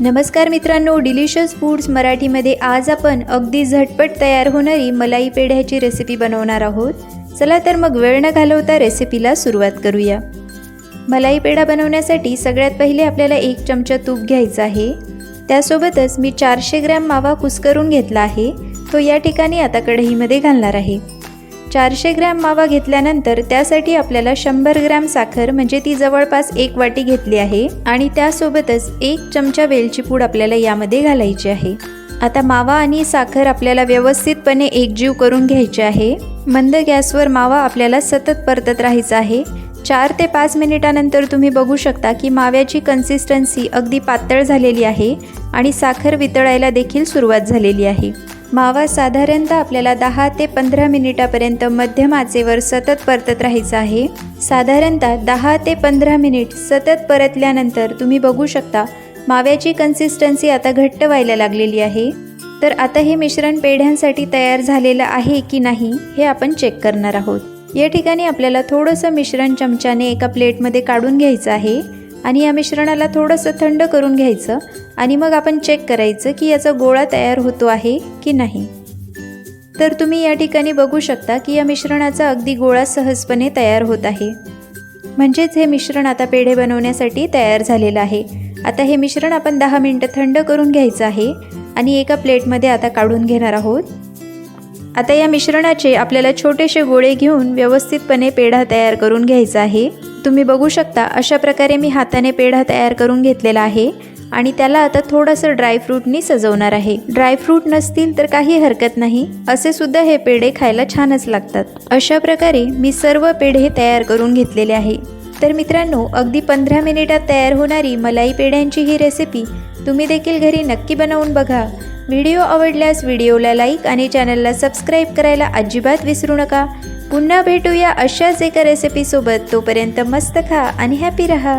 नमस्कार मित्रांनो delicious foods मराठीमध्ये आज आपण अगदी झटपट तयार होणारी मलाई पेढ्याची रेसिपी बनवणार आहोत. चला तर मग वेळ न घालवता रेसिपीला सुरुवात करूया. मलाई पेढा बनवण्यासाठी सगळ्यात पहिले आपल्याला एक चमचा तूप घ्यायचा आहे. त्यासोबतच मी चारशे ग्रॅम मावा कुस्करून घेतला आहे. तो या ठिकाणी आता कढईमध्ये घालणार आहे. चारशे ग्रॅम मावा घेतल्यानंतर त्यासाठी आपल्याला शंभर ग्रॅम साखर म्हणजे ती जवळपास एक वाटी घेतली आहे. आणि त्यासोबतच एक चमचा वेलची पूड आपल्याला यामध्ये घालायची आहे. आता मावा आणि साखर आपल्याला व्यवस्थितपणे एकजीव करून घ्यायचे आहे. मंद गॅसवर मावा आपल्याला सतत परतत राहायचा आहे. चार ते पाच मिनिटानंतर तुम्ही बघू शकता की माव्याची कन्सिस्टन्सी अगदी पातळ झालेली आहे. आणि साखर वितळायला देखील सुरुवात झालेली आहे. मावा साधारणतः आपल्याला दहा ते पंधरा मिनिटापर्यंत मध्यम आचेवर सतत परतत राहायचं आहे. साधारणतः दहा ते पंधरा मिनिट सतत परतल्यानंतर तुम्ही बघू शकता माव्याची कन्सिस्टन्सी आता घट्ट व्हायला लागलेली आहे. तर आता हे मिश्रण पेढ्यांसाठी तयार झालेलं आहे की नाही हे आपण चेक करणार आहोत. या ठिकाणी आपल्याला थोडंसं मिश्रण चमच्याने एका प्लेटमध्ये काढून घ्यायचं आहे. आणि या मिश्रणाला थोडंसं थंड करून घ्यायचं आणि मग आपण चेक करायचं की याचा गोळा तयार होतो आहे की नाही. तर तुम्ही या ठिकाणी बघू शकता की या मिश्रणाचा अगदी गोळा सहजपणे तयार होत आहे. म्हणजेच हे मिश्रण आता पेढे बनवण्यासाठी तयार झालेलं आहे. आता हे मिश्रण आपण दहा मिनटं थंड करून घ्यायचं आहे आणि एका प्लेटमध्ये आता काढून घेणार आहोत. आता या मिश्रणाचे आपल्याला छोटेसे गोळे घेऊन व्यवस्थितपणे पेढा तयार करून घ्यायचा आहे. तुम्ही बघू शकता अशा प्रकारे मी हाताने पेढा तयार करून घेतलेला आहे आणि त्याला आता थोडंसं ड्रायफ्रूटनी सजवणार आहे. ड्रायफ्रूट नसतील तर काही हरकत नाही असे सुद्धा हे पेढे खायला छानच लागतात. अशा प्रकारे मी सर्व पेढे तयार करून घेतलेले आहे. तर मित्रांनो अगदी पंधरा मिनिटात तयार होणारी मलाई पेढ्यांची ही रेसिपी तुम्ही देखील घरी नक्की बनवून बघा. व्हिडिओ आवडल्यास व्हिडिओला लाईक आणि चॅनलला सबस्क्राईब करायला अजिबात विसरू नका. पुन्हा भेटूया अशाच एका रेसिपीसोबत तोपर्यंत मस्त खा आणि हॅपी रहा.